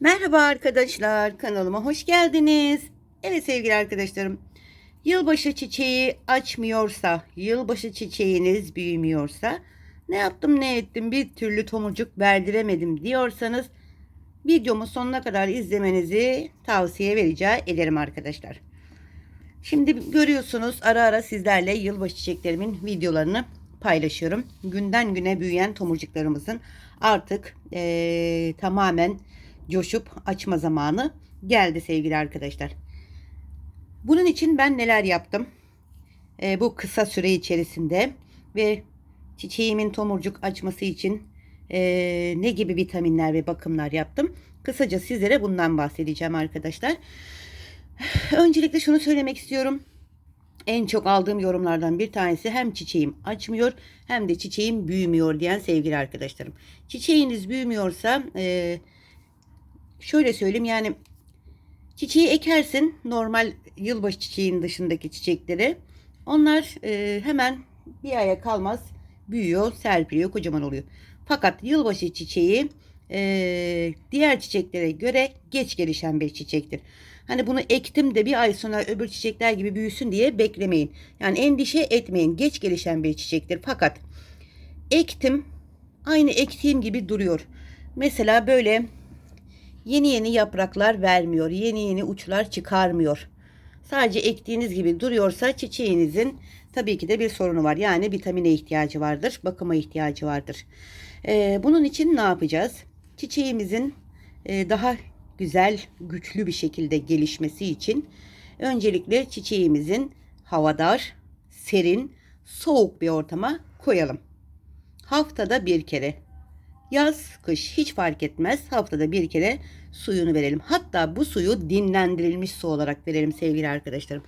Merhaba arkadaşlar, kanalıma hoş geldiniz. Evet sevgili arkadaşlarım, yılbaşı çiçeği açmıyorsa, yılbaşı çiçeğiniz büyümüyorsa, ne yaptım ne ettim bir türlü tomurcuk verdiremedim diyorsanız, videomu sonuna kadar izlemenizi tavsiye ve rica ederim arkadaşlar. Şimdi görüyorsunuz ara ara sizlerle yılbaşı çiçeklerimin videolarını paylaşıyorum. Günden güne büyüyen tomurcuklarımızın artık eee, tamamen coşup açma zamanı geldi sevgili arkadaşlar. Bunun için ben neler yaptım? Eee, bu kısa süre içerisinde ve çiçeğimin tomurcuk açması için eee, ne gibi vitaminler ve bakımlar yaptım? Kısaca sizlere bundan bahsedeceğim arkadaşlar. Öncelikle şunu söylemek istiyorum. En çok aldığım yorumlardan bir tanesi hem çiçeğim açmıyor hem de çiçeğim büyümüyor diyen sevgili arkadaşlarım. Çiçeğiniz büyümüyorsa e, şöyle söyleyeyim yani çiçeği ekersin normal yılbaşı çiçeğin dışındaki çiçekleri. Onlar e, hemen bir aya kalmaz büyüyor, serpiliyor, kocaman oluyor. Fakat yılbaşı çiçeği e, diğer çiçeklere göre geç gelişen bir çiçektir. Hani bunu ektim de bir ay sonra öbür çiçekler gibi büyüsün diye beklemeyin. Yani endişe etmeyin. Geç gelişen bir çiçektir. Fakat ektim aynı ektiğim gibi duruyor. Mesela böyle yeni yeni yapraklar vermiyor. Yeni yeni uçlar çıkarmıyor. Sadece ektiğiniz gibi duruyorsa çiçeğinizin tabii ki de bir sorunu var. Yani vitamine ihtiyacı vardır, bakıma ihtiyacı vardır. Ee, bunun için ne yapacağız? Çiçeğimizin e, daha güzel, güçlü bir şekilde gelişmesi için öncelikle çiçeğimizin havadar, serin, soğuk bir ortama koyalım. Haftada bir kere. Yaz, kış hiç fark etmez. Haftada bir kere suyunu verelim. Hatta bu suyu dinlendirilmiş su olarak verelim sevgili arkadaşlarım.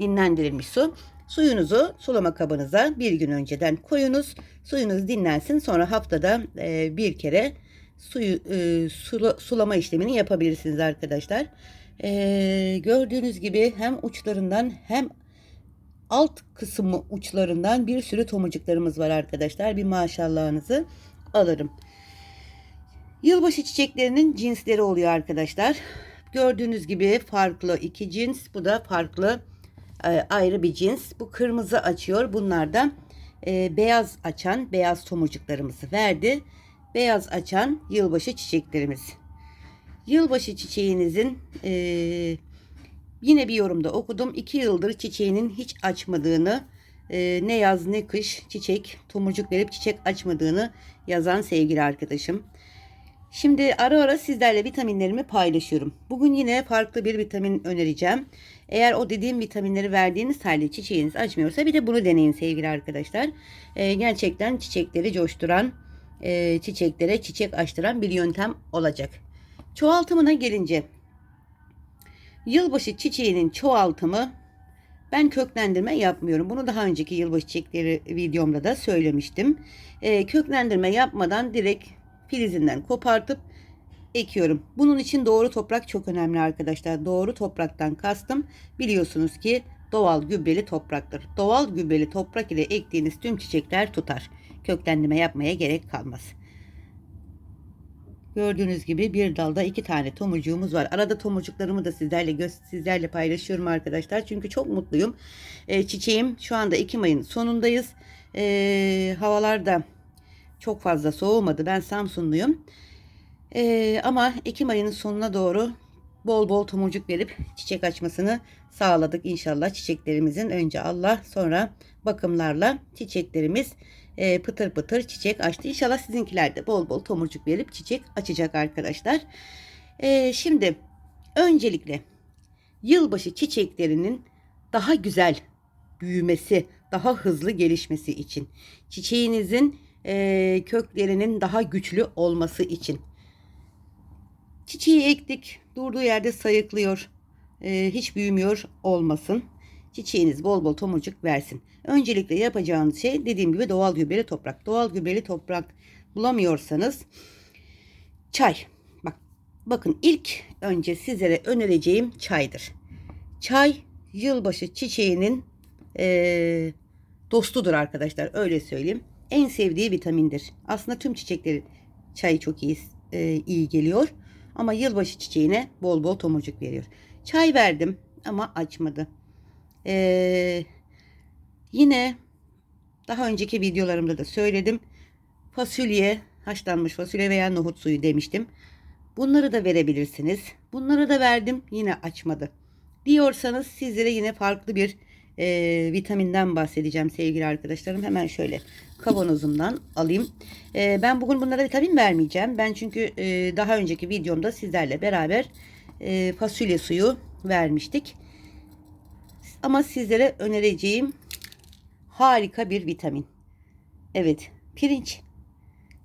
Dinlendirilmiş su. Suyunuzu sulama kabınıza bir gün önceden koyunuz. Suyunuz dinlensin. Sonra haftada e, bir kere suyu e, sula, sulama işlemini yapabilirsiniz arkadaşlar. E, gördüğünüz gibi hem uçlarından hem alt kısmı uçlarından bir sürü tomurcuklarımız var arkadaşlar. Bir maşallahınızı alırım. Yılbaşı çiçeklerinin cinsleri oluyor arkadaşlar. Gördüğünüz gibi farklı iki cins. Bu da farklı e, ayrı bir cins. Bu kırmızı açıyor. Bunlar da e, beyaz açan beyaz tomurcuklarımızı verdi. Beyaz açan yılbaşı çiçeklerimiz. Yılbaşı çiçeğinizin e, yine bir yorumda okudum. iki yıldır çiçeğinin hiç açmadığını ne yaz ne kış çiçek tomurcuk verip çiçek açmadığını yazan sevgili arkadaşım. Şimdi ara ara sizlerle vitaminlerimi paylaşıyorum. Bugün yine farklı bir vitamin önereceğim. Eğer o dediğim vitaminleri verdiğiniz halde çiçeğiniz açmıyorsa bir de bunu deneyin sevgili arkadaşlar. Ee, gerçekten çiçekleri coşturan, e, çiçeklere çiçek açtıran bir yöntem olacak. Çoğaltımına gelince yılbaşı çiçeğinin çoğaltımı ben köklendirme yapmıyorum. Bunu daha önceki yılbaşı çiçekleri videomda da söylemiştim. Ee, köklendirme yapmadan direkt filizinden kopartıp ekiyorum. Bunun için doğru toprak çok önemli arkadaşlar. Doğru topraktan kastım biliyorsunuz ki doğal gübreli topraktır. Doğal gübreli toprak ile ektiğiniz tüm çiçekler tutar. Köklendirme yapmaya gerek kalmaz. Gördüğünüz gibi bir dalda iki tane tomurcuğumuz var. Arada tomurcuklarımı da sizlerle sizlerle paylaşıyorum arkadaşlar. Çünkü çok mutluyum. E, çiçeğim şu anda Ekim ayın sonundayız. E, havalar da çok fazla soğumadı. Ben Samsunluyum. Ee, ama Ekim ayının sonuna doğru bol bol tomurcuk verip çiçek açmasını sağladık. İnşallah çiçeklerimizin önce Allah sonra bakımlarla çiçeklerimiz e, pıtır pıtır çiçek açtı. İnşallah sizinkiler de bol bol tomurcuk verip çiçek açacak arkadaşlar. Ee, şimdi öncelikle yılbaşı çiçeklerinin daha güzel büyümesi, daha hızlı gelişmesi için çiçeğinizin e, köklerinin daha güçlü olması için. Çiçeği ektik. Durduğu yerde sayıklıyor. E, hiç büyümüyor olmasın. Çiçeğiniz bol bol tomurcuk versin. Öncelikle yapacağınız şey dediğim gibi doğal gübreli toprak. Doğal gübreli toprak bulamıyorsanız çay. Bak bakın ilk önce sizlere önereceğim çaydır. Çay yılbaşı çiçeğinin e, dostudur arkadaşlar. Öyle söyleyeyim en sevdiği vitamindir. Aslında tüm çiçeklerin çayı çok iyi e, iyi geliyor. Ama yılbaşı çiçeğine bol bol tomurcuk veriyor. Çay verdim ama açmadı. Ee, yine daha önceki videolarımda da söyledim. Fasulye, haşlanmış fasulye veya nohut suyu demiştim. Bunları da verebilirsiniz. Bunları da verdim yine açmadı. Diyorsanız sizlere yine farklı bir e, vitaminden bahsedeceğim sevgili arkadaşlarım. Hemen şöyle kavanozumdan alayım. E, ben bugün bunlara vitamin vermeyeceğim. Ben çünkü e, daha önceki videomda sizlerle beraber e, fasulye suyu vermiştik. Ama sizlere önereceğim harika bir vitamin. Evet pirinç.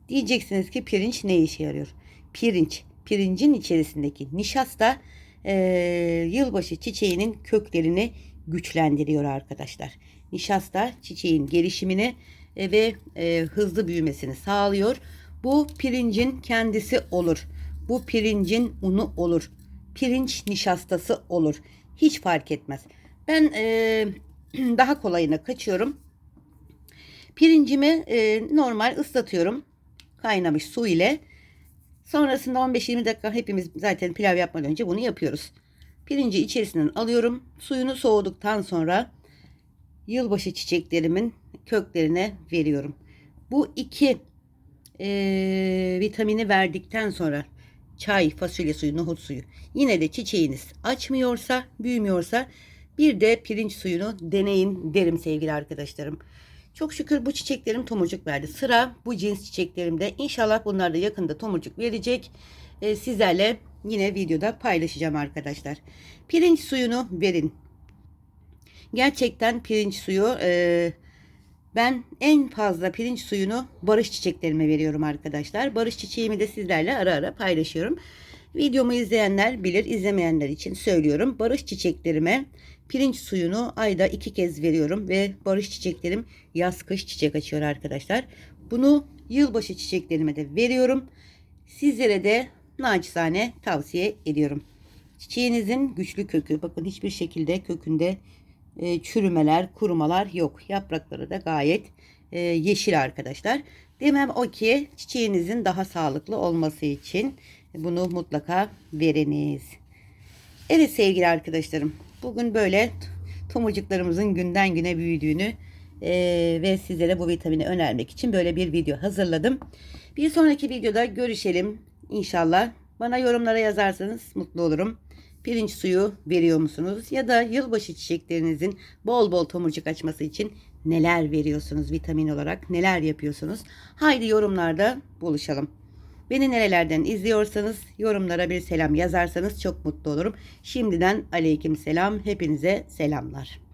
Diyeceksiniz ki pirinç ne işe yarıyor? Pirinç, pirincin içerisindeki nişasta e, yılbaşı çiçeğinin köklerini güçlendiriyor arkadaşlar. Nişasta çiçeğin gelişimini e, ve e, hızlı büyümesini sağlıyor. Bu pirincin kendisi olur. Bu pirincin unu olur. Pirinç nişastası olur. Hiç fark etmez. Ben e, daha kolayına kaçıyorum. Pirincimi e, normal ıslatıyorum. Kaynamış su ile. Sonrasında 15-20 dakika hepimiz zaten pilav yapmadan önce bunu yapıyoruz. Pirinci içerisinden alıyorum. Suyunu soğuduktan sonra yılbaşı çiçeklerimin köklerine veriyorum. Bu iki e, vitamini verdikten sonra çay, fasulye suyu, nohut suyu yine de çiçeğiniz açmıyorsa, büyümüyorsa bir de pirinç suyunu deneyin derim sevgili arkadaşlarım. Çok şükür bu çiçeklerim tomurcuk verdi. Sıra bu cins çiçeklerimde. İnşallah bunlar da yakında tomurcuk verecek. Ee, sizlerle yine videoda paylaşacağım arkadaşlar. Pirinç suyunu verin. Gerçekten pirinç suyu e, ben en fazla pirinç suyunu barış çiçeklerime veriyorum arkadaşlar. Barış çiçeğimi de sizlerle ara ara paylaşıyorum. Videomu izleyenler bilir, izlemeyenler için söylüyorum. Barış çiçeklerime pirinç suyunu ayda iki kez veriyorum ve barış çiçeklerim yaz kış çiçek açıyor arkadaşlar. Bunu yılbaşı çiçeklerime de veriyorum. Sizlere de naçizane tavsiye ediyorum. Çiçeğinizin güçlü kökü. Bakın hiçbir şekilde kökünde e, çürümeler, kurumalar yok. Yaprakları da gayet e, yeşil arkadaşlar. Demem o ki çiçeğinizin daha sağlıklı olması için bunu mutlaka veriniz. Evet sevgili arkadaşlarım. Bugün böyle tomurcuklarımızın günden güne büyüdüğünü e, ve sizlere bu vitamini önermek için böyle bir video hazırladım. Bir sonraki videoda görüşelim inşallah. Bana yorumlara yazarsanız mutlu olurum. Pirinç suyu veriyor musunuz? Ya da yılbaşı çiçeklerinizin bol bol tomurcuk açması için neler veriyorsunuz vitamin olarak? Neler yapıyorsunuz? Haydi yorumlarda buluşalım. Beni nerelerden izliyorsanız yorumlara bir selam yazarsanız çok mutlu olurum. Şimdiden aleyküm selam. Hepinize selamlar.